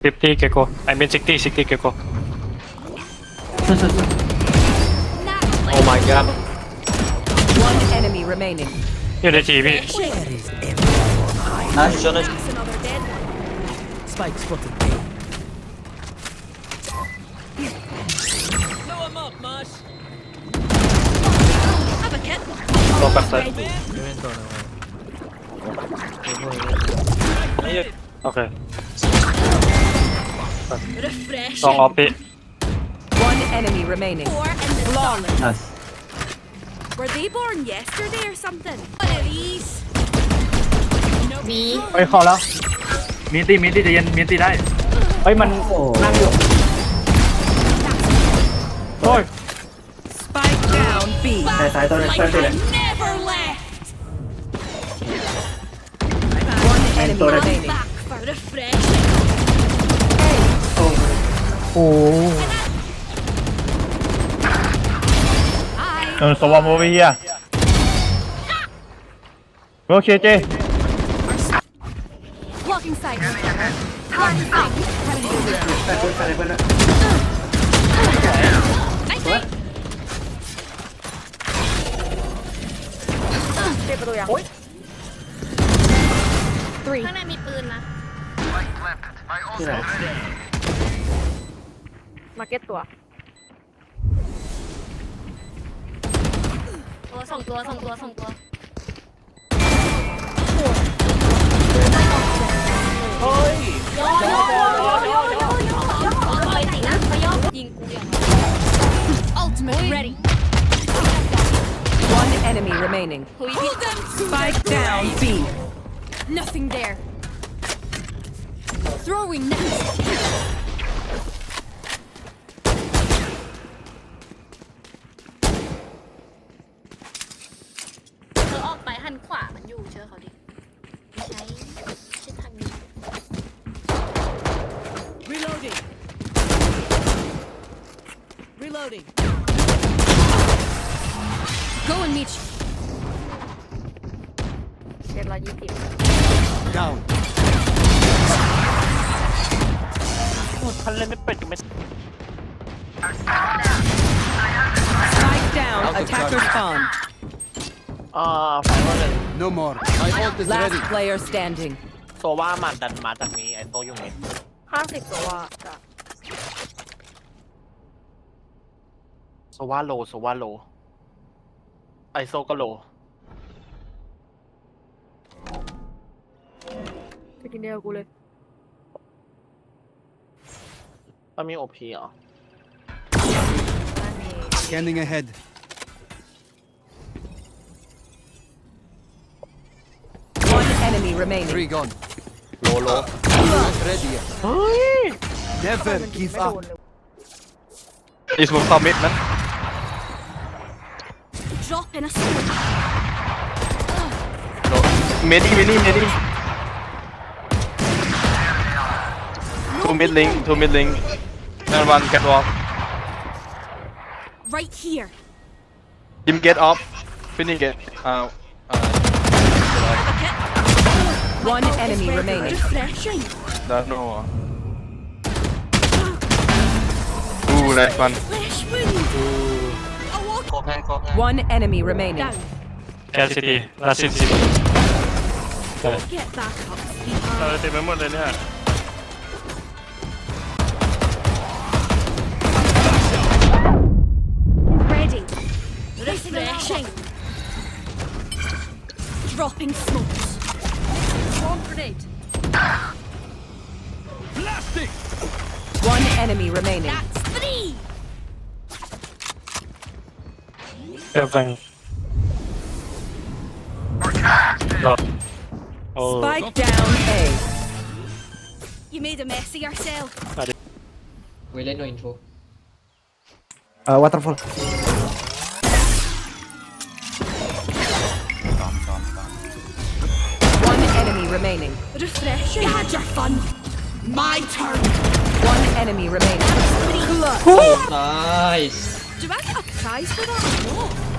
50 keko. ako. I mean 60, 60 que oh my god. One enemy remaining. You're the TV. Nice, Jonas. Spike spotted. Blow him up, Marsh. Refresh. สองออฟพี่ One enemy remaining. Four in the Flawless. Nice. Were they born yesterday or something? One of these. มีเฮ้ยเข้าแล้วมีตีมีตีใจะเย็นมีตีได้ เฮ้ยมันโอ้นั่งอยู่โอ้ย Spike down B. สายสายตัวนึง Like เพื่อนตีเลย I never left. One enemy Sorry. I'm remaining. back for refreshing. โอ้ I เออสวอมโอเวอร์เฮียโอเคเจ blocking sight. Blocking sight. แฟนเพื่อนแฟนเพื่อนด้วย I think. ข้างในมีปืนนะที่ไหน มาเก็ตตัว ตัวสองตัวสองตัวสองตัวเฮ้ยย่อย่อย่อย่อย่อย่อไปไหนนะไปย่อยิงกูอย่าง Ultimate ready. One enemy remaining. เฮ้ยพี่ Spike down B. Nothing there. Throwing next. Reloading. Go and meet you. เจ็ดร้อยยี่สิบ ทันเล่นไม่เป็ดอยู่ไม่ Spike down. Attacker spawn. อ่าไฟว่าเลย No more. My ult is Last ready. player standing. โซว่ามันดันมาจากนี้ไอโซอยู่เมด ห้าสิบตัวจ้ะ ว่าโลโซว่าโล ไอโซก็โล จะกินเดียวกูเลย มันมีโอพีเหรอ Scanning ahead. One enemy remaining. Three gone. โลโล Not ready yet. Never give up. อีสมุกคอมมิตนั้น Drop in a smoke. เมดี้เมดี้เ drop in a No. Mid, mid, mid, mid. Two mid link, two mid link. And one get off. Right here. Him get up. Finish get out. Uh, uh, one enemy remaining. There's no uh. one. Ooh, that one. อู้ไนส์วัน Flesh wound. A walk. โคแพงโคแพง One enemy remaining. Down. แคสซิตี้ลาซินซิตี้ Get back up. เราเต็มไปหมดเลยเนี่ย Ready. Refreshing. Dropping smokes. Swarm grenade. One enemy remaining. That's Everything. No. Oh. Spike down A. You made a mess of yourself. We let no info. Uh, waterfall. One enemy remaining. Refresh. You had your fun. My turn. One enemy remaining. Nice. Jurassic! Scheiße, da! Oh.